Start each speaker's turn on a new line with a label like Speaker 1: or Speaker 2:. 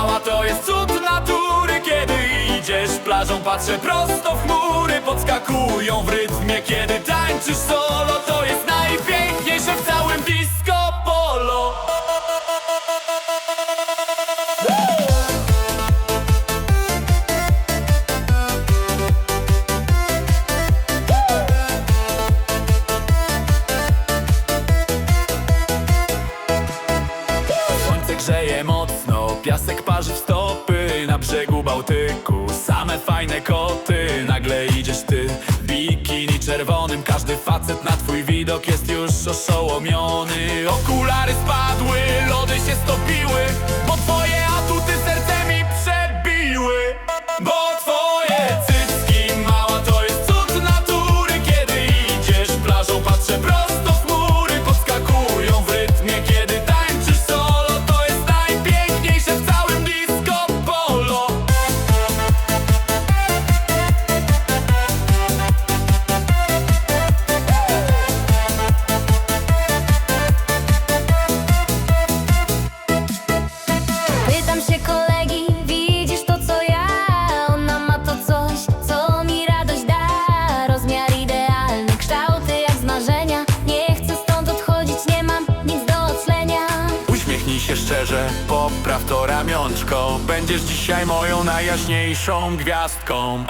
Speaker 1: mała to jest cud natury. Kiedy idziesz plażą patrzę prosto w chmury. Podskakują w rytmie kiedy tańczysz solo. To jest najpiękniejsze w całym disco polo. Słońce grzeje mocno, piasek oszołomiony. Okulary spadły, lody się stopiły Szczerze, popraw to ramionczko. Będziesz dzisiaj moją najjaśniejszą gwiazdką